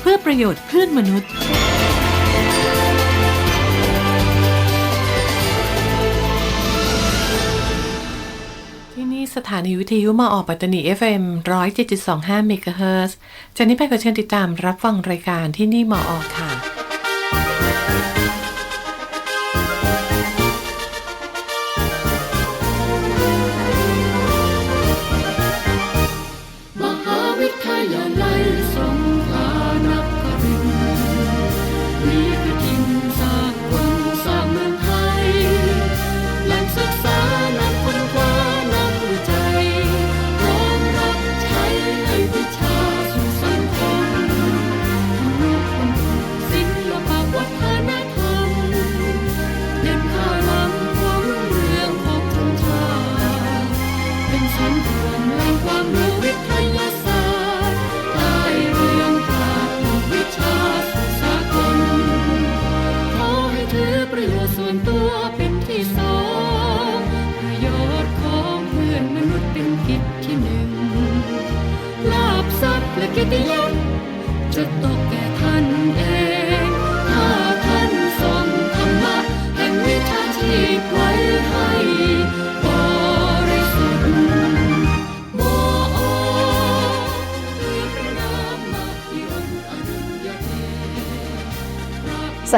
เพื่อประโยชน์เพื่อนมนุษย์ ที่นี่สถานีวิทยุมาออกปัตตานี FM 107.25เมกะเฮิรตซ์จากนี้ไปขอเชิญติดตามรับฟังรายการที่นี่มาออกค่ะ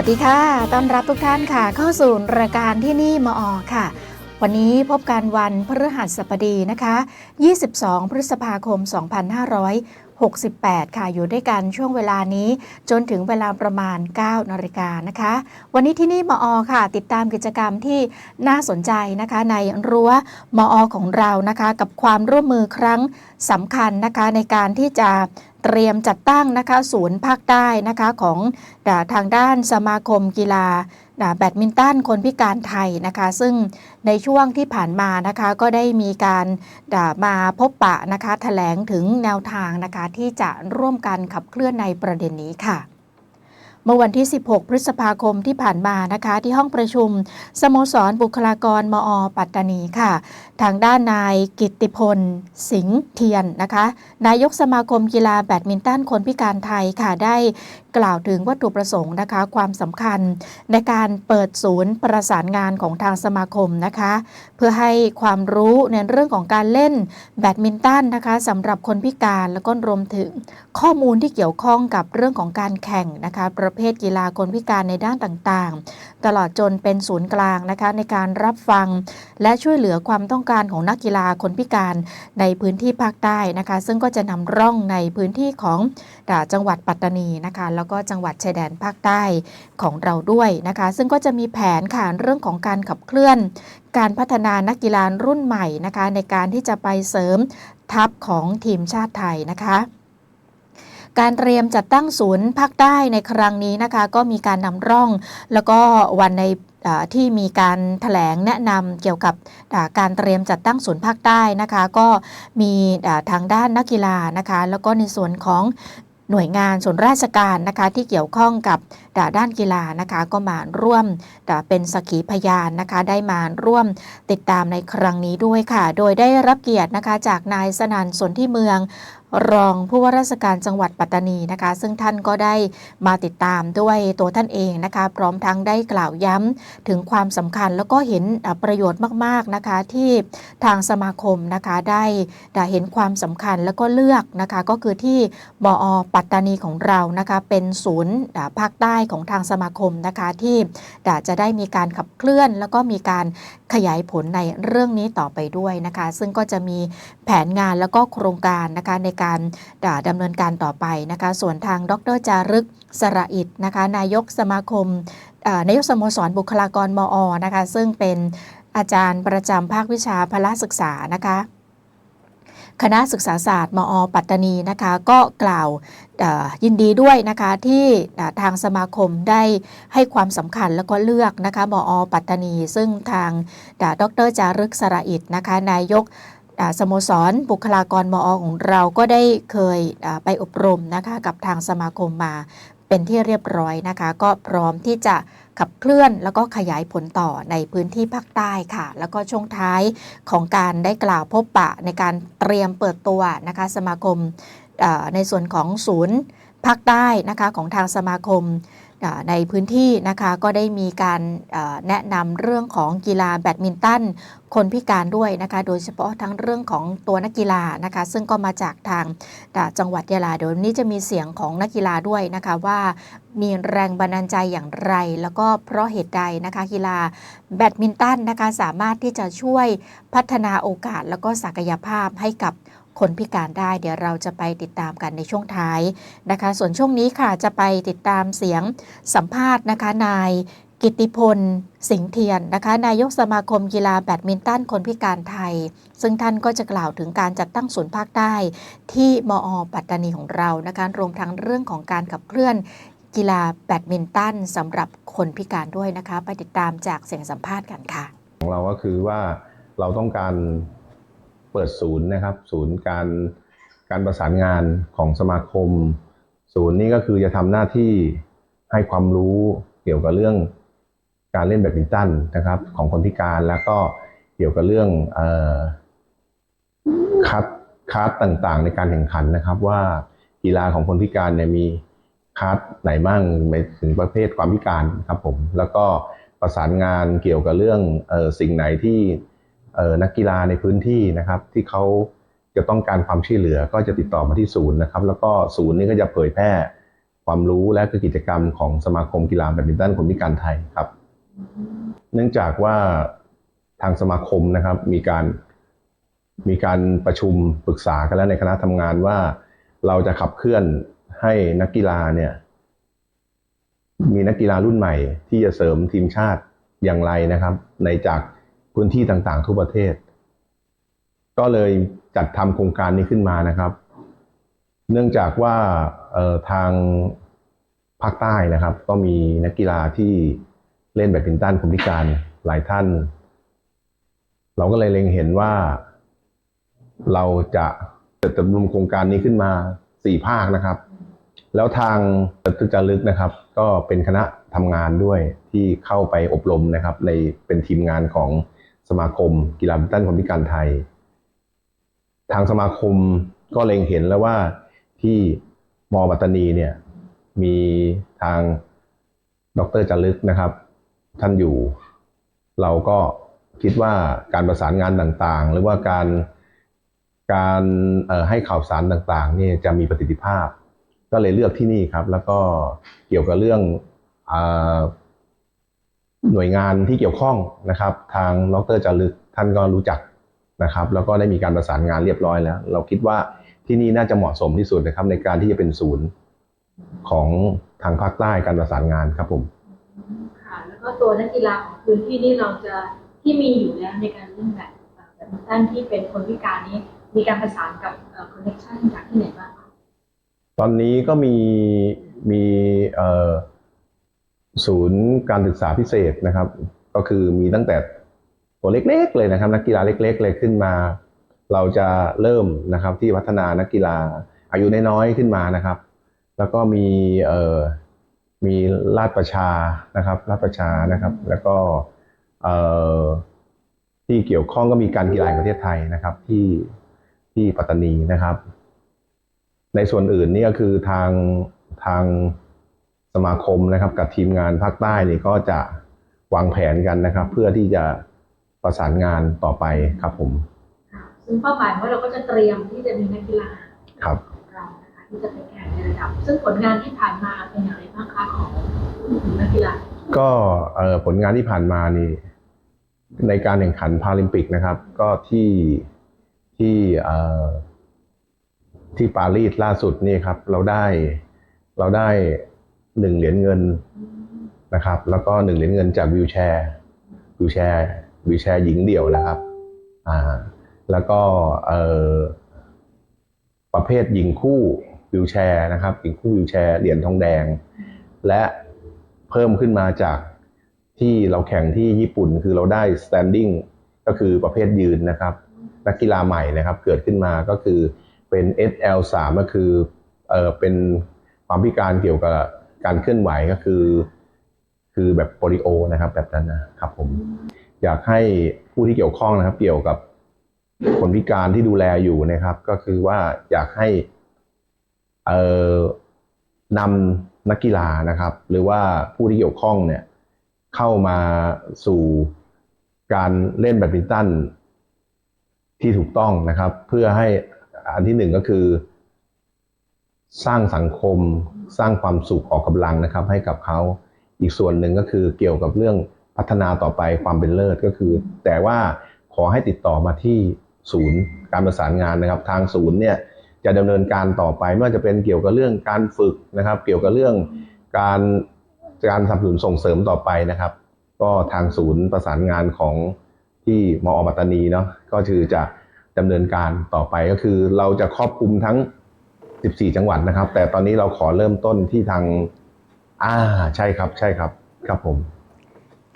วัสดีค่ะ ต้อนรับทุกท่านค่ะ เข้าสู่รายการที่นี่มาออค่ะ วันนี้พบกันวันพฤหัสบดีนะคะ 22 พฤษภาคม 25 68 ค่ะ อยู่ด้วยกันช่วงเวลานี้จนถึงเวลาประมาณ 9 นาฬิกานะคะ วันนี้ที่นี่มออค่ะ ติดตามกิจกรรมที่น่าสนใจนะคะ ในรั้วมออของเรานะคะ กับความร่วมมือครั้งสำคัญนะคะ ในการที่จะเตรียมจัดตั้งนะคะ ศูนย์ภาคใต้นะคะของทางด้านสมาคมกีฬา อ่าแบดมินตันคนพิการไทยนะคะ ซึ่งในช่วงที่ผ่านมานะคะก็ได้มีการมาพบปะนะคะแถลงถึงแนวทางนะคะที่จะร่วมกันขับเคลื่อนในประเด็นนี้ค่ะเมื่อวันที่ 16 พฤษภาคมที่ผ่านมานะคะ ที่ห้องประชุม สโมสรบุคลากรมอ ปัตตานีค่ะ ทางด้านนายกิตติพล สิงห์เทียนนะคะ นายกสมาคมกีฬาแบดมินตันคนพิการไทยค่ะได้กล่าวถึงวัตถุประสงค์นะคะ ความสำคัญในการเปิดศูนย์ประสานงานของทางสมาคมนะคะ เพื่อให้ความรู้ในเรื่องของการเล่นแบดมินตันนะคะสำหรับคนพิการแล้วก็รวมถึงข้อมูลที่เกี่ยวข้องกับเรื่องของการแข่งนะคะ ประเภทกีฬาคนพิการในด้านต่างๆ ตลอดจนเป็นศูนย์กลางนะคะในการรับฟัง และช่วยเหลือความต้องการของนักกีฬาคนพิการในพื้นที่ภาคใต้นะคะ ซึ่งก็จะนำร่องในพื้นที่ของจังหวัดปัตตานีนะคะแล้วก็จังหวัดชายแดนภาคใต้ของเราด้วยนะคะ ซึ่งก็จะมีแผนค่ะเรื่องของการขับเคลื่อน การพัฒนานักกีฬารุ่นใหม่นะคะ ในการที่จะไปเสริมทัพของทีมชาติไทยนะคะการเตรียมจัดตั้งศูนย์ภาคใต้ในครั้งนี้นะคะ ก็มีการนำร่อง แล้วก็วันในที่มีการแถลงแนะนำเกี่ยวกับการเตรียมจัดตั้งศูนย์ภาคใต้นะคะ ก็มีทางด้านนักกีฬานะคะ แล้วก็ในส่วนของ หน่วยงานส่วนราชการนะคะที่เกี่ยวข้องกับด้านกีฬานะคะก็มาร่วมเป็นสักขีพยานนะคะ ได้มาร่วมติดตามในครั้งนี้ด้วยค่ะ โดยได้รับเกียรตินะคะจากนายสนันสนที่เมือง รองผู้ว่าราชการจังหวัดปัตตานีนะคะ ซึ่งท่านก็ได้มาติดตามด้วยตัวท่านเองนะคะ พร้อมทั้งได้กล่าวย้ำถึงความสำคัญแล้วก็เห็นประโยชน์มาก ๆนะคะที่ทางสมาคมนะคะได้เห็นความสำคัญแล้วก็เลือกนะคะก็คือที่บอปัตตานีของเรานะคะเป็นศูนย์ภาคใต้ของทางสมาคมนะคะที่จะได้มีการขับเคลื่อน แล้วก็มีการขยายผลในเรื่องนี้ต่อไปด้วยนะคะ ซึ่งก็จะมีแผนงานแล้วก็โครงการนะคะในการดำเนินการต่อไปนะคะ ส่วนทางดรจารึกสระอิดนะคะ นายกสมาคมนายกสโมสรบุคลากรมอนะคะ ซึ่งเป็นอาจารย์ประจำภาควิชาพละศึกษานะคะ คณะศึกษาศาสตร์มอ ปัตตานีนะคะ ก็กล่าวยินดีด้วยนะคะที่ทางสมาคมได้ให้ความสำคัญแล้วก็เลือกนะคะมอ ปัตตานี ซึ่งทางดรจารึกสระอิดนะคะนายก สโมสรบุคลากรมอของเราก็ได้เคยไปอบรมนะคะกับทางสมาคมมาเป็นที่เรียบร้อยนะคะ ก็พร้อมที่จะขับเคลื่อนแล้วก็ขยายผลต่อในพื้นที่ภาคใต้ค่ะ แล้วก็ช่วงท้ายของการได้กล่าวพบปะในการเตรียมเปิดตัวนะคะสมาคมในส่วนของศูนย์ภาคใต้นะคะของทางสมาคม ในพื้นที่นะคะก็ได้มีการแนะนำเรื่องของกีฬาแบดมินตันคนพิการด้วยนะคะโดยเฉพาะทั้งเรื่องของตัวนักกีฬานะคะซึ่งก็มาจากทางจังหวัดยะลาเดี๋ยววนนี้จะมีเสียงของนักกีฬาด้วยนะคะว่ามีแรงบันดาลใจอย่างไร แล้วก็เพราะเหตุใดนะคะกีฬาแบดมินตันนะคะสามารถที่จะช่วยพัฒนาโอกาสแล้วก็ศักยภาพให้กับ คนพิการได้ เดี๋ยวเราจะไปติดตามกันในช่วงท้ายนะคะ ส่วนช่วงนี้ค่ะจะไปติดตามเสียงสัมภาษณ์นะคะนายกิติพล สิงห์เทียนนะคะ นายกสมาคมกีฬาแบดมินตันคนพิการไทย ซึ่งท่านก็จะกล่าวถึงการจัดตั้งศูนย์ภาคใต้ ที่มอปัตตานีของเรานะคะรวมทั้งเรื่องของการขับเคลื่อนกีฬาแบดมินตันสำหรับคนพิการด้วยนะคะ ไปติดตามจากเสียงสัมภาษณ์กันค่ะ ของเราก็คือว่าเราต้องการ เปิดศูนย์นะครับ ศูนย์การการประสานงานของสมาคม ศูนย์นี้ก็คือจะทำหน้าที่ให้ความรู้เกี่ยวกับเรื่องการเล่นแบดมินตันนะครับ ของคนพิการแล้วก็เกี่ยวกับเรื่องออคัดคัดต่างๆ ในการแข่งขันนะครับ ว่ากีฬาของคนพิการเนี่ยมีคัดไหนบ้างไปถึงประเภทความพิการครับผมแล้วก็ประสานงานเกี่ยวกับเรื่องออสิ่งไหนที่ นักกีฬาในพื้นที่นะครับที่เขาจะต้องการความช่วยเหลือก็จะติดต่อมาที่ศูนย์นะครับ แล้วก็ศูนย์นี้ก็จะเผยแพร่ความรู้และก็กิจกรรมของสมาคมกีฬาแบดมินตันคนพิการไทยครับ เนื่องจากว่าทางสมาคมนะครับมีการมีการประชุมปรึกษากันแล้วในคณะทำงานว่าเราจะขับเคลื่อนให้นักกีฬาเนี่ยมีนักกีฬารุ่นใหม่ที่จะเสริมทีมชาติอย่างไรนะครับ ในจาก พื้นที่ต่างๆ ทั่วประเทศ ก็เลยจัดทำโครงการนี้ขึ้นมานะครับ เนื่องจากว่าทางภาคใต้นะครับ ก็มีนักกีฬาที่เล่นแบดมินตันคนพิการหลายท่าน เราก็เลยเล็งเห็นว่า เราจะจัดดำรงโครงการนี้ขึ้นมาสี่ภาคนะครับ แล้วทางตุจารึกนะครับ ก็เป็นคณะทำงานด้วยที่เข้าไปอบรมนะครับ ในเป็นทีมงานของ สมาคม กีฬาแบดมินตันคนพิการไทย ทางสมาคมก็เล็งเห็นแล้วว่าที่มปัตตานีเนี่ยมีทางดรจารึกนะครับ ท่านอยู่ เราก็คิดว่าการประสานงานต่างๆ หรือว่าการการให้ข่าวสารต่างๆนี่จะมีประสิทธิภาพ ก็เลยเลือกที่นี่ครับ แล้วก็เกี่ยวกับเรื่องอ หน่วยงานที่เกี่ยวข้องนะครับ ทางดรจารึกท่านก็รู้จักนะครับ แล้วก็ได้มีการประสานงานเรียบร้อยแล้ว เราคิดว่าที่นี่น่าจะเหมาะสมที่สุดนะครับ ในการที่จะเป็นศูนย์ของทางภาคใต้การประสานงานครับผมค่ะแล้วก็ตัวนักกีฬาของพื้นที่นี่เราจะที่มีอยู่แล้วในการเล่นแบบแบบมินตันที่เป็นคนพิการนี้มีการประสานกับคอนเนคชั่นจากที่ไหนบ้างคะตอนนี้ก็มีมีเอ่อ ศูนย์การศึกษาพิเศษนะครับ ก็คือมีตั้งแต่ตัวเล็กๆเลยนะครับนักกีฬาเล็ก ๆ เลยขึ้นมา เราจะเริ่มนะครับที่พัฒนานักกีฬาอายุน้อยๆขึ้นมานะครับ แล้วก็มีเอ่อมีลาดประชานะครับลาดประชานะครับ แล้วก็เอ่อที่เกี่ยวข้องก็มีการกีฬาแห่งประเทศไทยนะครับที่ที่ปัตตานีนะครับ ในส่วนอื่นนี่ก็คือทางทาง สมาคมนะครับ กับทีมงานภาคใต้นี่ก็จะวางแผนกันนะครับ เพื่อที่จะประสานงานต่อไปครับผมค่ะซึ่งเป้าหมายของเราก็จะเตรียมที่จะมีนักกีฬาครับของเรานะคะที่จะไปแข่งในระดับ ซึ่งผลงานที่ผ่านมาเป็นอย่างไรบ้างคะของนักกีฬาก็เอ่อผลงานที่ผ่านมานี่ในการแข่งขันพาลิมปิกนะครับ ก็ที่ที่เอ่อที่ปารีสล่าสุดนี่ครับ เราได้เราได้ หนึ่งเหรียญเงินนะครับ แล้วก็หนึ่งเหรียญเงินจากวิวแชร์วิวแชร์วิวแชร์หญิงเดี่ยวนะครับอ่าแล้วก็เอ่อประเภทหญิงคู่วิวแชร์นะครับหญิงคู่วิวแชร์เหรียญทองแดง และเพิ่มขึ้นมาจากที่เราแข่งที่ญี่ปุ่นคือเราได้ standing ก็คือประเภทยืนนะครับ นักกีฬาใหม่นะครับ เกิดขึ้นมาก็คือเป็น SL3 ก็คือเออเป็นความพิการเกี่ยวกับ การเคลื่อนไหวก็คือ คือแบบโปลิโอนะครับ แบบนั้นนะครับผม อยากให้ผู้ที่เกี่ยวข้องนะครับ เกี่ยวกับคนพิการที่ดูแลอยู่นะครับ ก็คือว่าอยากให้เออนำนักกีฬานะครับ หรือว่าผู้ที่เกี่ยวข้องเนี่ย เข้ามาสู่การเล่นแบดมินตันที่ถูกต้องนะครับ เพื่อให้อันที่หนึ่งก็คือ สร้างสังคม สร้างความสุขออกกำลังนะครับ ให้กับเขาอีกส่วนหนึ่งก็คือเกี่ยวกับเรื่องพัฒนาต่อไปความเป็นเลิศก็คือ แต่ว่าขอให้ติดต่อมาที่ศูนย์การประสานงานนะครับ ทางศูนย์เนี่ยจะดำเนินการต่อไปไม่ว่าจะเป็นเกี่ยวกับเรื่องการฝึกนะครับ เกี่ยวกับเรื่องการการสนับสนุนส่งเสริมต่อไปนะครับ ก็ทางศูนย์ประสานงานของที่มอปัตตานีเนาะก็คือจะดำเนินการต่อไปก็คือเราจะครอบคลุมทั้ง 14 จังหวัดนะครับ แต่ตอนนี้เราขอเริ่มต้นที่ทาง อ่าใช่ครับใช่ครับครับผม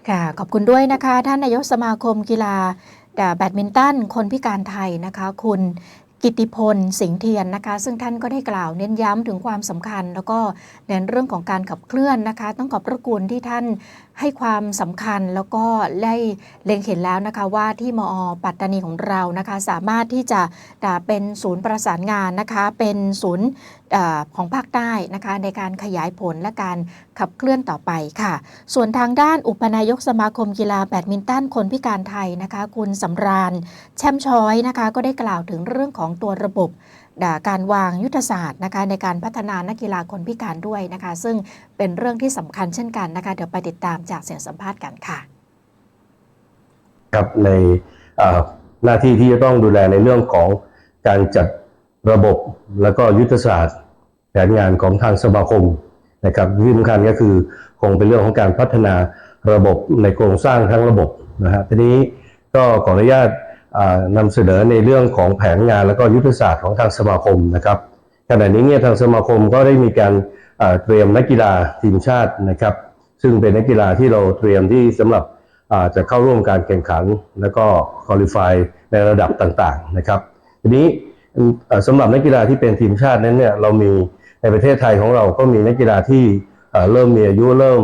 ค่ะ ขอบคุณด้วยนะคะ ท่านนายกสมาคมกีฬาแบดมินตันคนพิการไทยนะคะ คุณกิติพล สิงห์เทียนนะคะ ซึ่งท่านก็ได้กล่าวเน้นย้ำถึงความสำคัญ แล้วก็เน้นเรื่องของการขับเคลื่อนนะคะ ต้องขอบพระคุณที่ท่านให้ความสำคัญแล้วก็ได้เล็งเห็นแล้วนะคะว่าที่มอปัตตานีของเรานะคะสามารถที่จะเป็นศูนย์ประสานงานนะคะเป็นศูนย์ของภาคใต้นะคะในการขยายผลและการขับเคลื่อนต่อไปค่ะ ส่วนทางด้านอุปนายกสมาคมกีฬาแบดมินตันคนพิการไทยนะคะ คุณสำราญ แช่มช้อยนะคะ ก็ได้กล่าวถึงเรื่องของตัวระบบการวางยุทธศาสตร์นะคะในการพัฒนานักกีฬาคนพิการด้วยนะคะ ซึ่งเป็นเรื่องที่สำคัญเช่นกันนะคะเดี๋ยวไปติดตามจากเสียงสัมภาษณ์กันค่ะ ครับในหน้าที่ที่จะต้องดูแลในเรื่องของการจัดระบบแล้วก็ยุทธศาสตร์แผนงานของทางสมาคมนะครับที่สำคัญก็คือคงเป็นเรื่องของการพัฒนาระบบในโครงสร้างทั้งระบบนะฮะทีนี้ก็ขออนุญาต นำเสนอในเรื่องของแผนงานแล้วก็ยุทธศาสตร์ของทางสมาคมนะครับขณะนี้เนี่ยทางสมาคมก็ได้มีการเตรียมนักกีฬาทีมชาตินะครับ ซึ่งเป็นนักกีฬาที่เราเตรียมที่สำหรับจะเข้าร่วมการแข่งขัน แล้วก็คุริฟายในระดับต่างๆนะครับ ทีนี้เอ่อสำหรับนักกีฬาที่เป็นทีมชาตินั้นเนี่ยเรามีในประเทศไทยของเราก็มีนักกีฬาที่เริ่มมีอายุเริ่ม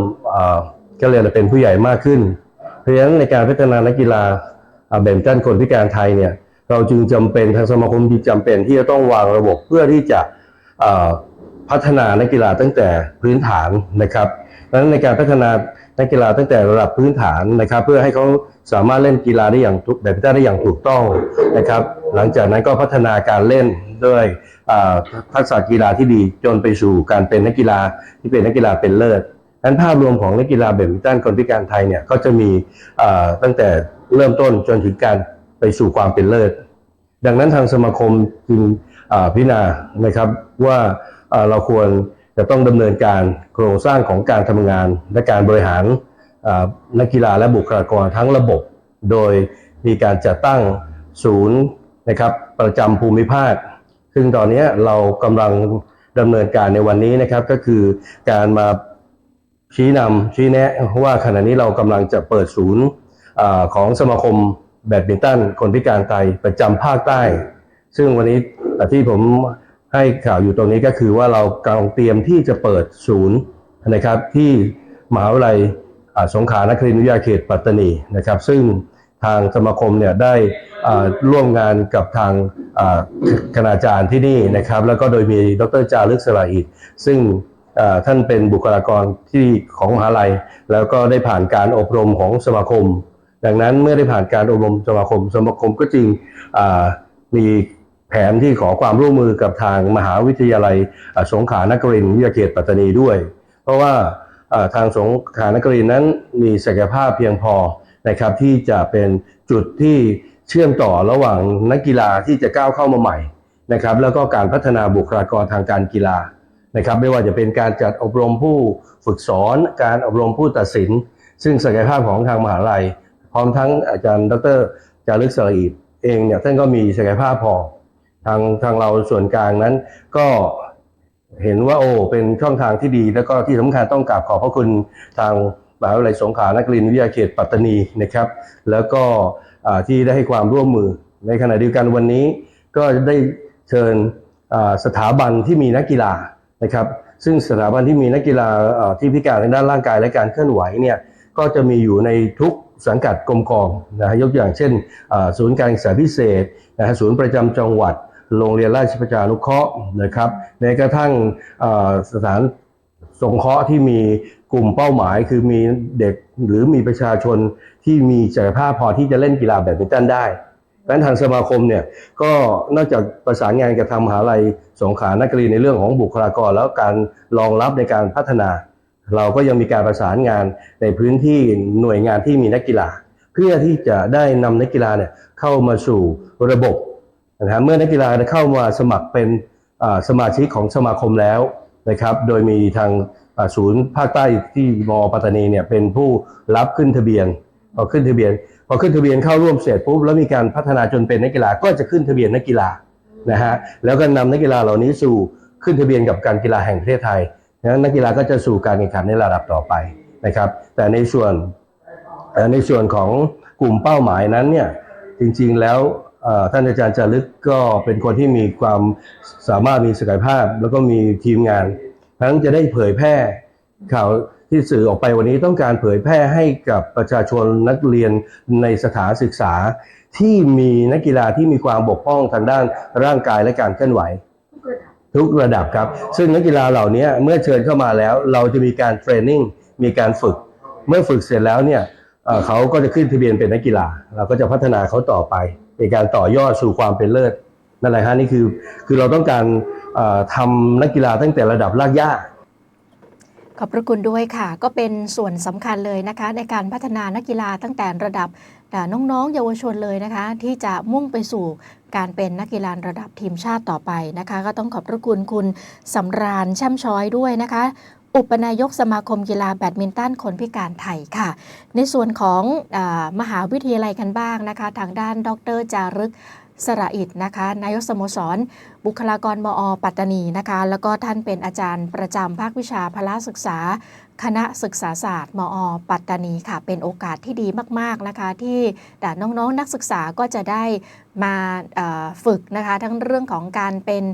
ก็เรียกว่าเป็นผู้ใหญ่มากขึ้น เพราะฉะนั้นในการพัฒนานักกีฬา แบดมินตันคนพิการไทยเนี่ยเราจึงจำเป็นทางสมาคมที่จำเป็นที่จะต้องวางระบบเพื่อที่จะพัฒนานักกีฬาตั้งแต่พื้นฐานนะครับดังนั้นในการพัฒนานักกีฬาตั้งแต่ระดับพื้นฐานนะครับ เพื่อให้เขาสามารถเล่นกีฬาได้อย่างแบบพิต้าได้อย่างถูกต้องนะครับ หลังจากนั้นก็พัฒนาการเล่นด้วยอ่าทักษะกีฬาที่ดีจนไปสู่การเป็นนักกีฬาที่เป็นนักกีฬาเป็นเลิศนั้นภาพรวมของนักกีฬาแบดมินตันคนพิการไทยเนี่ยก็จะมีตั้งแต่ เริ่มต้นจนถึงการไปสู่ความเป็นเลิศ ดังนั้นทางสมาคมจึงพิจารณานะครับว่าเราควรจะต้องดำเนินการโครงสร้างของการทำงาน และการบริหารนักกีฬาและบุคลากรทั้งระบบ โดยมีการจัดตั้งศูนย์นะครับประจำภูมิภาค ซึ่งตอนนี้เรากำลังดำเนินการในวันนี้นะครับก็คือการมาชี้นำชี้แนะว่าขณะนี้เรากำลังจะเปิดศูนย์ ของสมาคมแบดมินตันคนพิการไทยประจำภาคใต้ ซึ่งวันนี้ที่ผมให้ข่าวอยู่ตรงนี้ก็คือว่าเรากำลังเตรียมที่จะเปิดศูนย์นะครับที่มหาวิทยาลัยสงขลานครินทร์วิทยาเขตปัตตานีนะครับ ซึ่งทางสมาคมเนี่ยได้ร่วมงานกับทางคณาจารย์ที่นี่นะครับ แล้วก็โดยมีดรจารึกสลาอิดซึ่งท่านเป็นบุคลากรที่ของมหาลัย แล้วก็ได้ผ่านการอบรมของสมาคม ดังนั้นเมื่อได้ผ่านการอบรมสมาคมสมาคมก็จึงมีแผนที่ขอความร่วมมือกับทางมหาวิทยาลัยสงขลานครินทร์วิทยาเขตปัตตานีด้วย เพราะว่าทางสงขลานครินทร์นั้นมีศักยภาพเพียงพอนะครับที่จะเป็นจุดที่เชื่อมต่อระหว่างนักกีฬาที่จะก้าวเข้ามาใหม่นะครับแล้วก็การพัฒนาบุคลากรทางการกีฬานะครับไม่ว่าจะเป็นการจัดอบรมผู้ฝึกสอน การอบรมผู้ตัดสิน ซึ่งศักยภาพของทางมหาลัย ร้อมทั้งอาจารย์ดรจารึกสลาอิดเองเนี่ยท่านก็มีศักยภาพพอทางทางเราส่วนกลางนั้นก็เห็นว่าโอ้เป็นช่องทางที่ดี แล้วก็ที่สำคัญต้องกราบขอบพระคุณทางมหาวิทยาลัยสงขลานครินทร์วิทยาเขตปัตตานีนะครับ แล้วก็ที่ได้ให้ความร่วมมือในขณะเดียวกันวันนี้ ก็ได้เชิญสถาบันที่มีนักกีฬานะครับ ซึ่งสถาบันที่มีนักกีฬาอ่าที่พิการทางด้านร่างกายและการเคลื่อนไหวเนี่ยก็จะมีอยู่ในทุก สังกัดกรมกองนะฮะยกอย่างเช่นศูนย์การศึกษาพิเศษนะฮะศูนย์ประจำจังหวัด โรงเรียนราชประชานุเคราะห์นะครับแม้กระทั่งสถานสงเคราะห์ที่มีกลุ่มเป้าหมาย คือมีเด็กหรือมีประชาชนที่มีศักยภาพพอที่จะเล่นกีฬาแบดมินตันได้ดังนั้นทางสมาคมเนี่ยก็นอกจากประสานงานกับทางมหาลัยสงขลานครินทร์ในเรื่องของบุคลากรแล้วการรองรับในการพัฒนา เราก็ยังมีการประสานงานในพื้นที่หน่วยงานที่มีนักกีฬา เพื่อที่จะได้นำนักกีฬาเนี่ยเข้ามาสู่ระบบนะฮะเมื่อนักกีฬาเข้ามาสมัครเป็นสมาชิกของสมาคมแล้วนะครับ โดยมีทางศูนย์ภาคใต้ที่มอปัตตานีเนี่ยเป็นผู้รับขึ้นทะเบียนพอขึ้นทะเบียนพอขึ้นทะเบียนเข้าร่วมเสร็จปุ๊บแล้วมีการพัฒนาจนเป็นนักกีฬาก็จะขึ้นทะเบียนนักกีฬานะฮะแล้วก็นำนักกีฬาเหล่านี้สู่ขึ้นทะเบียนกับการกีฬาแห่งประเทศไทย นั้นนักกีฬาก็จะสู่การแข่งขันในระดับต่อไปนะครับ แต่ในส่วนในส่วนของกลุ่มเป้าหมายนั้นเนี่ยจริงๆแล้วท่านอาจารย์จารึกก็เป็นคนที่มีความสามารถมีศักยภาพ แล้วก็มีทีมงาน ทั้งจะได้เผยแพร่ข่าวที่สื่อออกไปวันนี้ต้องการเผยแพร่ให้กับประชาชนนักเรียนในสถานศึกษา ที่มีนักกีฬาที่มีความบกพร่องทางด้านร่างกายและการเคลื่อนไหว ทุกระดับครับ ซึ่งนักกีฬาเหล่านี้เมื่อเชิญเข้ามาแล้ว เราจะมีการเทรนนิ่งมีการฝึก เมื่อฝึกเสร็จแล้วเนี่ยเขาก็จะขึ้นทะเบียนเป็นนักกีฬา เราก็จะพัฒนาเขาต่อไปในการต่อยอดสู่ความเป็นเลิศนั่นแหละฮะนี่คือคือเราต้องการเอ่อทำนักกีฬาตั้งแต่ระดับรากหญ้าขอบพระคุณด้วยค่ะ ก็เป็นส่วนสำคัญเลยนะคะ ในการพัฒนานักกีฬาตั้งแต่ระดับ น้องๆ เยาวชนเลยนะคะ ที่จะมุ่งไปสู่การเป็นนักกีฬาระดับทีมชาติต่อไปนะคะ ก็ต้องขอบพระคุณคุณสำราญแช่มช้อยด้วยนะคะ อุปนายกสมาคมกีฬาแบดมินตันคนพิการไทยค่ะ ในส่วนของอมหาวิทยาลัยกันบ้างนะคะ ทางด้านดรจารึกสระอิดนะคะนายกสโมสร บุคลากรมอ ปัตตานีนะคะ แล้วก็ท่านเป็นอาจารย์ประจำภาควิชาพละศึกษา คณะศึกษาศาสตร์ มอ ปัตตานีค่ะ เป็นโอกาสที่ดีมาก ๆ นะคะ ที่แต่น้องๆนักศึกษาก็จะได้มาฝึกนะคะ ทั้งเรื่องของการเป็น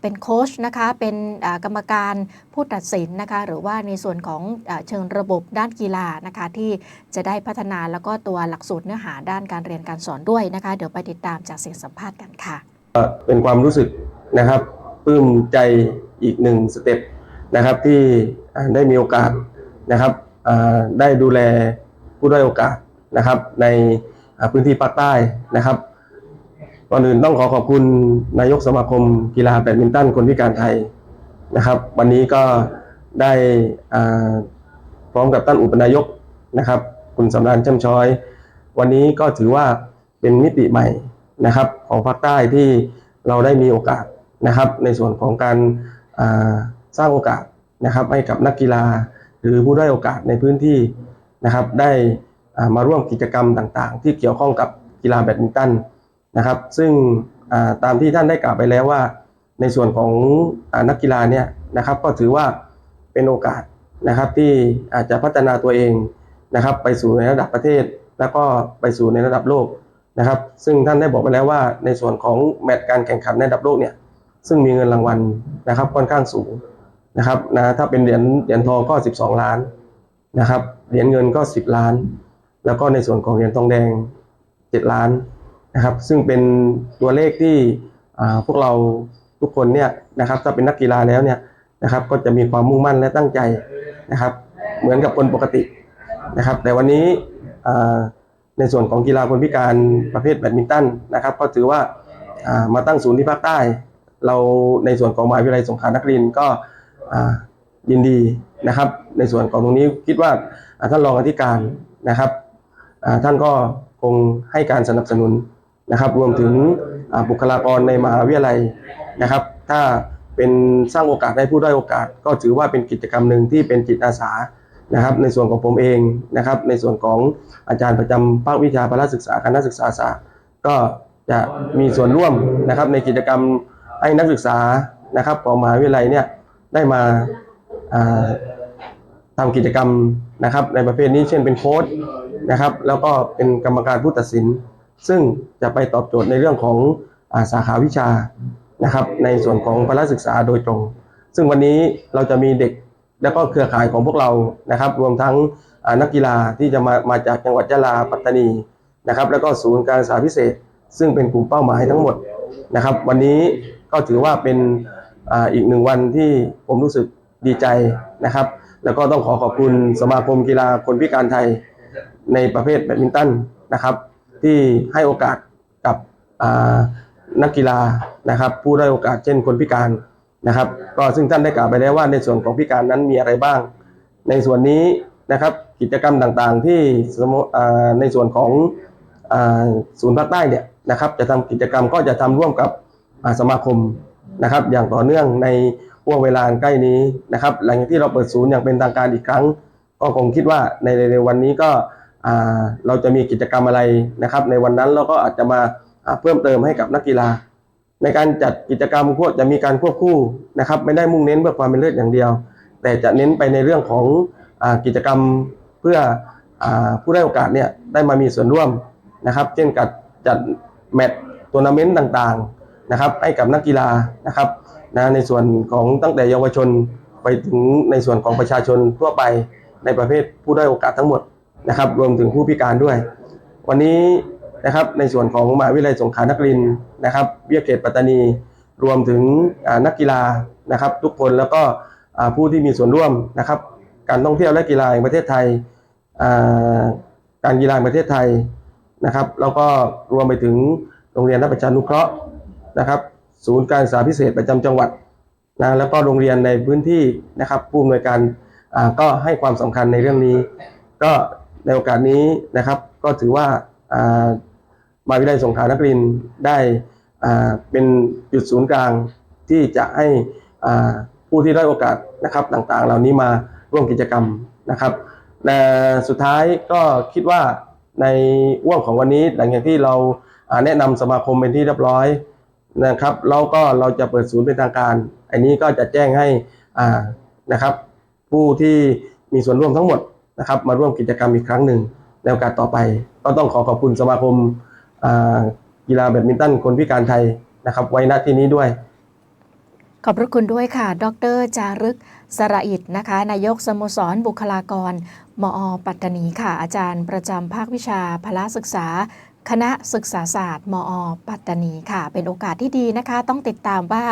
เป็นโค้ชนะคะ เป็นกรรมการผู้ตัดสินนะคะ หรือว่าในส่วนของเชิงระบบด้านกีฬานะคะ ที่จะได้พัฒนาแล้วก็ตัวหลักสูตรเนื้อหาด้านการเรียนการสอนด้วยนะคะ เดี๋ยวไปติดตามจากเสียงสัมภาษณ์กันค่ะ เป็นความรู้สึกนะครับปลื้มใจอีกหนึ่งสเต็ป นะครับที่ได้มีโอกาสนะครับได้ดูแลผู้ด้อยโอกาสนะครับ ในพื้นที่ภาคใต้นะครับก่อนอื่นต้องขอขอบคุณนายกสมาคมกีฬาแบดมินตันคนพิการไทยนะครับ วันนี้ก็ได้พร้อมกับท่านอุปนายกนะครับ คุณสำราญช่มช้อย วันนี้ก็ถือว่าเป็นมิติใหม่นะครับ ของภาคใต้ที่เราได้มีโอกาสนะครับ ในส่วนของการ สร้างโอกาสนะครับให้กับนักกีฬา หรือผู้ได้โอกาสในพื้นที่นะครับได้มาร่วมกิจกรรมต่างๆ ที่เกี่ยวข้องกับกีฬาแบดมินตันนะครับ ซึ่งตามที่ท่านได้กล่าวไปแล้วว่า ในส่วนของอนักกีฬาเนี่ยนะครับก็ถือว่าเป็นโอกาสนะครับที่อาจจะพัฒนาตัวเองนะครับไปสู่ในระดับประเทศ แล้วก็ไปสู่ในระดับโลกนะครับ ซึ่งท่านได้บอกไปแล้วว่าในส่วนของแมตช์การแข่งขันในระดับโลกเนี่ยซึ่งมีเงินรางวัลนะครับค่อนข้างสูง นะครับนะถ้าเป็นเหรียญเหรียญทองก็ 12 ล้านนะครับเหรียญเงินก็ 10 ล้าน แล้วก็ในส่วนของเหรียญทองแดง 7 ล้านนะครับซึ่งเป็นตัวเลขที่พวกเราทุกคนเนี่ยนะครับถ้าเป็นนักกีฬาแล้วเนี่ยนะครับก็จะมีความมุ่งมั่นและตั้งใจนะครับเหมือนกับคนปกตินะครับแต่วันนี้ในส่วนของกีฬาคนพิการประเภทแบดมินตันนะครับก็ถือว่ามาตั้งศูนย์ที่ภาคใต้ เราในส่วนของมหาวิทยาลัยสงขลานครินทร์ก็ ยินดีนะครับ ในส่วนของตรงนี้คิดว่าท่านรองอธิการนะครับท่านก็คงให้การสนับสนุนนะครับ รวมถึงบุคลากรในมหาวิทยาลัยนะครับ ถ้าเป็นสร้างโอกาสให้ผู้ได้อยโอกาส ก็ถือว่าเป็นกิจกรรมหนึ่งที่เป็นจิตอาสานะครับ ในส่วนของผมเองนะครับ ในส่วนของอาจารย์ประจำภาควิชาพละศึกษาคณะศึกษาศาสตร์ก็จะมีส่วนร่วมนะครับในกิจกรรมให้นักศึกษานะครับของมหาวิทยาลัยเนี่ย ได้มาอ่าทำกิจกรรมนะครับ ในประเภทนี้เช่นเป็นโค้ชนะครับ แล้วก็เป็นกรรมการผู้ตัดสิน ซึ่งจะไปตอบโจทย์ในเรื่องของอาสาขาวิชานะครับ ในส่วนของพละศึกษาโดยตรง ซึ่งวันนี้เราจะมีเด็กแล้วก็เครือข่ายของพวกเรานะครับ รวมทั้งนักกีฬาที่จะมามาจากจังหวัดยะลาปัตตานีนะครับ แล้วก็ศูนย์การศึกษาพิเศษ ซึ่งเป็นกลุ่มเป้าหมายทั้งหมดนะครับ วันนี้ก็ถือว่าเป็น อีกหนึ่งวันที่ผมรู้สึกดีใจนะครับ แล้วก็ต้องขอขอบคุณสมาคมกีฬาคนพิการไทยในประเภทแบดมินตันนะครับ ที่ให้โอกาสกับนักกีฬานะครับ ผู้ได้โอกาสเช่นคนพิการนะครับ ก็ซึ่งท่านได้กล่าวไปแล้วว่าในส่วนของพิการนั้นมีอะไรบ้าง ในส่วนนี้นะครับกิจกรรมต่างๆที่ในส่วนของศูนย์ภาคใต้เนี่ยนะครับ จะทำกิจกรรมก็จะทำร่วมกับสมาคม นะครับ อย่างต่อเนื่องในห่วงเวลาใกล้นี้นะครับ หลังจากที่เราเปิดศูนย์อย่างเป็นทางการอีกครั้ง ก็คงคิดว่าในในวันนี้ก็เราจะมีกิจกรรมอะไรนะครับ ในวันนั้นเราก็อาจจะมาเพิ่มเติมให้กับนักกีฬา ในการจัดกิจกรรมควบจะมีการควบคู่นะครับ ไม่ได้มุ่งเน้นเพื่อความเป็นเลิศอย่างเดียว แต่จะเน้นไปในเรื่องของอกิจกรรมเพื่ออผู้ได้โอกาสเนี่ยได้มามีส่วนร่วมนะครับ เช่นกับจัดแมตช์ทัวร์นาเมนต์ต่างๆ นะครับให้กับนักกีฬานะครับนะในส่วนของตั้งแต่เยาวชนไปถึงในส่วนของประชาชนทั่วไปในประเภทผู้ได้โอกาสทั้งหมดนะครับ รวมถึงผู้พิการด้วย วันนี้นะครับในส่วนของมหาวิทยาลัยสงขลานครินทร์นะครับเวียเขตปัตตานี รวมถึงนักกีฬานะครับ ทุกคนแล้วก็ผู้ที่มีส่วนร่วมนะครับ การท่องเที่ยวและกีฬาแห่งประเทศไทยการกีฬาแห่งประเทศไทยนะครับ แล้วก็รวมไปถึงโรงเรียนรับประชานุเคราะห์ นะครับ ศูนย์การศึกษาพิเศษประจำจังหวัดนะแล้วก็โรงเรียนในพื้นที่นะครับ ผู้อำนวยการก็ให้ความสำคัญในเรื่องนี้ ก็ในโอกาสนี้นะครับ ก็ถือว่ามาวิทยาลัยสงขลานครินได้เป็นจุดศูนย์กลางที่จะให้ผู้ที่ได้โอกาสนะครับต่างๆ เหล่านี้มาร่วมกิจกรรมนะครับสุดท้ายก็คิดว่าในว่วงของวันนี้หลังจากที่เราอ่าแนะนำสมาคมเป็นที่เรียบร้อย นะครับแล้วก็เราจะเปิดศูนย์เป็นทางการ อันนี้ก็จะแจ้งให้อ่านะครับ ผู้ที่มีส่วนร่วมทั้งหมดนะครับ มาร่วมกิจกรรมอีกครั้งหนึ่งในโอกาสต่อไป ก็ต้องขอขอบคุณสมาคมอ่ากีฬาแบดมินตันคนพิการไทยนะครับ ไว้ณที่นี้ด้วย ขอบพระคุณด้วยค่ะ ดรจารึกสระอิดนะคะ นายกสโมสรบุคลากร มอ ปัตตานีค่ะ อาจารย์ประจำภาควิชาพละศึกษา คณะศึกษาศาสตร์ มอ ปัตตานีค่ะ เป็นโอกาสที่ดีนะคะ ต้องติดตามว่า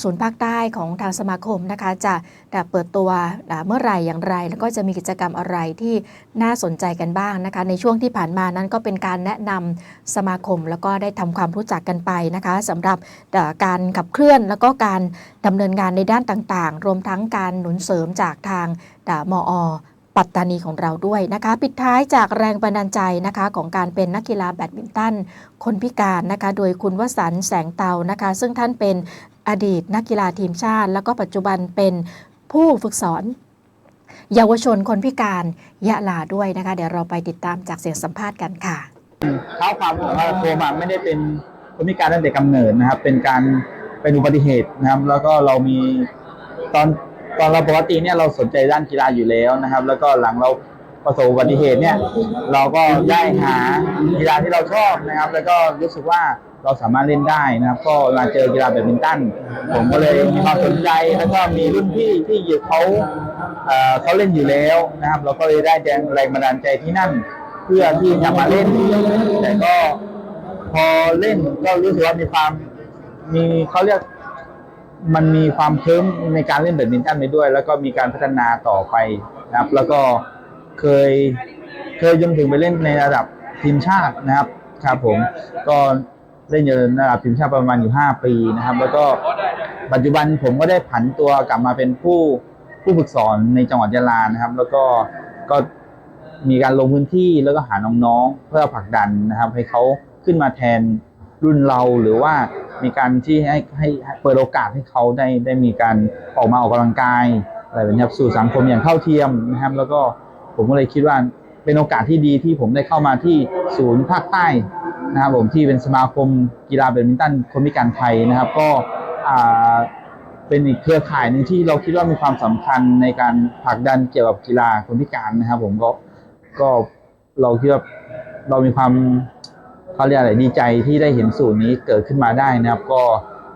ศูนย์ภาคใต้ของทางสมาคมนะคะจะจะเปิดตัวเมื่อไหร่อย่างไร แล้วก็จะมีกิจกรรมอะไรที่น่าสนใจกันบ้างนะคะ ในช่วงที่ผ่านมานั้นก็เป็นการแนะนำสมาคม แล้วก็ได้ทำความรู้จักกันไปนะคะสำหรับการขับเคลื่อนแล้วก็การดำเนินงานในด้านต่างๆ รวมทั้งการหนุนเสริมจากทางมอ ปัตตานีของเราด้วยนะคะ ปิดท้ายจากแรงบันดาลใจนะคะของการเป็นนักกีฬาแบดมินตันคนพิการนะคะ โดยคุณวสันแสงเตานะคะ ซึ่งท่านเป็นอดีตนักกีฬาทีมชาติ แล้วก็ปัจจุบันเป็นผู้ฝึกสอนเยาวชนคนพิการยะลาด้วยนะคะ เดี๋ยวเราไปติดตามจากเสียงสัมภาษณ์กันค่ะเท้าความว่าโทมาไม่ได้เป็นคนพิการตั้งแต่กำเนิดนะครับ เป็นการเป็นอุบัติเหตุนะครับ แล้วก็เรามีตอน ตอนเราปกติเนี่ยเราสนใจด้านกีฬาอยู่แล้วนะครับ แล้วก็หลังเราประสบอุบัติเหตุเนี่ย เราก็ได้หากีฬาที่เราชอบนะครับ แล้วก็รู้สึกว่าเราสามารถเล่นได้นะครับ ก็มาเจอกีฬาแบดมินตันผมก็เลยมีความสนใจแล้วก็มีรุ่นพี่ที่อยู่เขาเอ่อเขาเล่นอยู่แล้วนะครับ เราก็เลยได้แรงแรงบันดาลใจที่นั่น เพื่อที่จะมาเล่น แต่ก็พอเล่นก็รู้สึกว่ามีความมีเขาเรียก มันมีความเพิ่มในการเล่นแบดมินตันไปด้วย แล้วก็มีการพัฒนาต่อไปนะครับ แล้วก็เคยเคยจนถึงไปเล่นในระดับทีมชาตินะครับครับผมก็เล่นอยู่ในระดับทีมชาติประมาณอยู่ห้าปีนะครับ แล้วก็ปัจจุบันผมก็ได้ผันตัวกลับมาเป็นผู้ผู้ฝึกสอนในจังหวัดยะลานะครับ แล้วก็ก็มีการลงพื้นที่แล้วก็หาน้องๆ เพื่อผลักดันนะครับ ให้เขาขึ้นมาแทน รุ่นเราหรือว่ามีการที่ให้ให้เปิดโอกาสให้เขาได้ได้มีการออกมาออกกำลังกายอะไรแบบนี้ครับสู่สังคมอย่างเท่าเทียมนะครับ แล้วก็ผมก็เลยคิดว่าเป็นโอกาสที่ดีที่ผมได้เข้ามาที่ศูนย์ภาคใต้นะครับผมที่เป็นสมาคมกีฬาแบดมินตันคนพิการไทยนะครับ ก็เป็นอีกเครือข่ายหนึ่งที่เราคิดว่ามีความสำคัญในการผลักดันเกี่ยวกับกีฬาคนพิการนะครับ ผมก็ก็เราคิดว่าเรามีความ เขาเรียกอะไรดีใจที่ได้เห็นสูตรนี้เกิดขึ้นมาได้นะครับ ก็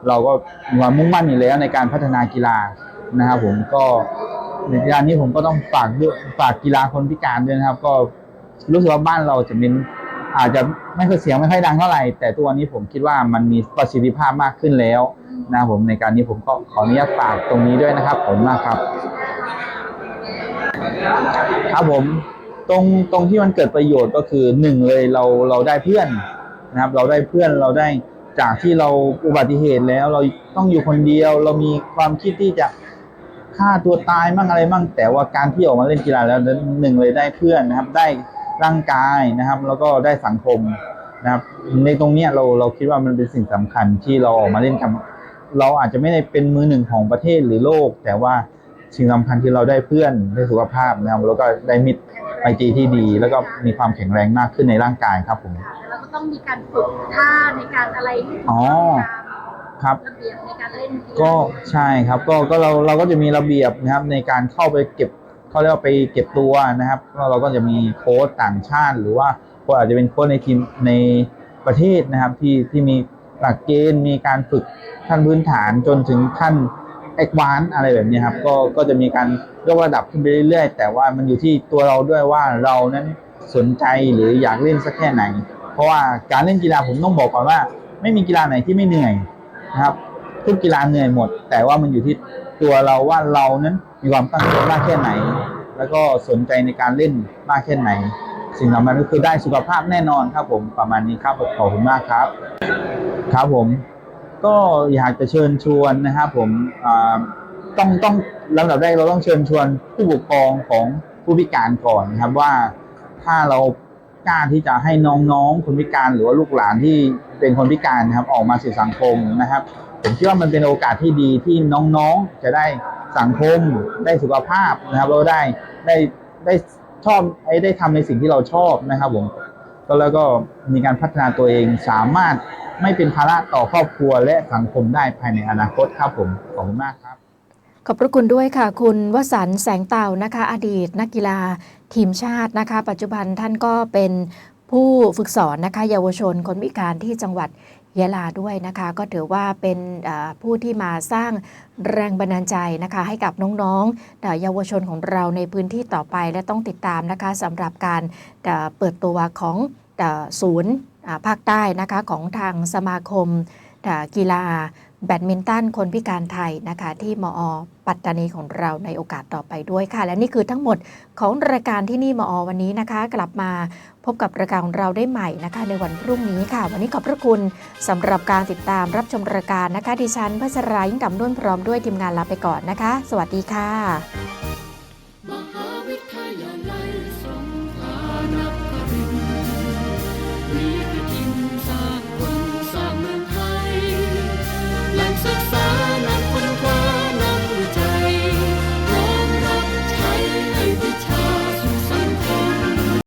เราก็มีความมุ่งมั่นอยู่แล้วในการพัฒนากีฬานะครับ ผมก็ในกานี้ผมก็ต้องฝากด้วยฝากกีฬาคนพิการด้วยนะครับ ก็รู้สึกว่าบ้านเราจะเป็นอาจจะไม่ค่อยเสียงไม่ค่อยดังเท่าไหร่ แต่ตัวนี้ผมคิดว่ามันมีประสิทธิภาพมากขึ้นแล้วนะครับผมในการนี้ผมก็ขออนุญาตฝากตรงนี้ด้วยนะครับผมมากครับ ครับผม ตรงตรงที่มันเกิดประโยชน์ก็คือหนึ่งเลยเราเราได้เพื่อนนะครับ เราได้เพื่อนเราได้จากที่เราอุบัติเหตุแล้ว เราต้องอยู่คนเดียว เรามีความคิดที่จะฆ่าตัวตายมั่งอะไรมั่งแต่ว่าการที่ออกมาเล่นกีฬาแล้วหนึ่งเลยได้เพื่อนนะครับ ได้ร่างกายนะครับ แล้วก็ได้สังคมนะครับ ในตรงนี้เราเราคิดว่ามันเป็นสิ่งสำคัญที่เราออกมาเล่นกันเราอาจจะไม่ได้เป็นมือหนึ่งของประเทศหรือโลก แต่ว่าสิ่งสำคัญคือเราได้เพื่อนได้สุขภาพนะครับแล้วก็ได้มิตร ไอจีที่ดี แล้วก็มีความแข็งแรงมากขึ้นในร่างกายครับผมแล้วก็ต้องมีการฝึกท่าในการอะไรที่อ๋อครับ ระเบียบในการเล่นฬาก็ใช่ครับก็ก็เราเราก็จะมีระเบียบนะครับในการเข้าไปเก็บเขาเรียกว่าไปเก็บตัวนะครับแล้วเราก็จะมีโค้ชต่างชาติ หรือว่าโค้ชอาจจะเป็นโค้ชในทีมในประเทศนะครับที่ที่มีหลักเกณฑ์มีการฝึกขั้นพื้นฐานจนถึงขั้น แอดวานอะไรแบบนี้ครับก็ก็จะมีการยกระดับขึ้นไปเรื่อยๆ แต่ว่ามันอยู่ที่ตัวเราด้วยว่าเรานั้นสนใจหรืออยากเล่นสักแค่ไหน เพราะว่าการเล่นกีฬาผมต้องบอกก่อนว่า ไม่มีกีฬาไหนที่ไม่เหนื่อยนะครับทุกกีฬาเหนื่อยหมด แต่ว่ามันอยู่ที่ตัวเราว่าเรานั้นมีความตั้งใจมากแค่ไหน แล้วก็สนใจในการเล่นมากแค่ไหน สิ่งสำคัญก็คือได้สุขภาพแน่นอนครับผมประมาณนี้ครับขอบคุณมากครับ ครับผม ก็อยากจะเชิญชวนนะครับผมต้องต้องลำดับแรกเราต้องเชิญชวนผู้ปกครองของผู้พิการก่อนนะครับว่าถ้าเรากล้าที่จะให้น้องๆคนพิการหรือว่าลูกหลานที่เป็นคนพิการนะครับออกมาสู่สังคมนะครับ ผมคิดว่ามันเป็นโอกาสที่ดีที่น้องๆจะได้สังคมได้สุขภาพนะครับแล้วได้ได้ได้ชอบไอ้ได้ทำในสิ่งที่เราชอบนะครับผม ก็แล้วก็มีการพัฒนาตัวเองสามารถไม่เป็นภาระต่อครอบครัวและสังคมได้ภายในอนาคตครับผมขอบคุณมากครับ ขอบพระคุณด้วยค่ะ คุณวสันต์แสงเต่านะคะ อดีต นักกีฬาทีมชาตินะคะ ปัจจุบันท่านก็เป็นผู้ฝึกสอนนะคะ เยาวชนคนพิการที่จังหวัด ยะลาด้วยนะคะ ก็ถือว่าเป็นผู้ที่มาสร้างแรงบันดาลใจนะคะ ให้กับน้องๆอ่าเยาวชนของเราในพื้นที่ต่อไปและต้องติดตามนะคะสำหรับการเปิดตัวของศูนย์ภาคใต้นะคะของทางสมาคมกีฬาแบดมินตันคนพิการไทยนะคะที่มอ ปัตตานีของเราในโอกาสต่อไปด้วยค่ะ และนี่คือทั้งหมดของรายการที่นี่มอ วันนี้นะคะ กลับมา พบกับรายการของเราได้ใหม่นะคะ ในวันพรุ่งนี้ค่ะ วันนี้ขอบพระคุณสำหรับการติดตามรับชมรายการนะคะ ดิฉันพัชรายิ่งดำนุ่นพร้อมด้วยทีมงานลาไปก่อนนะคะ สวัสดีค่ะศึกษา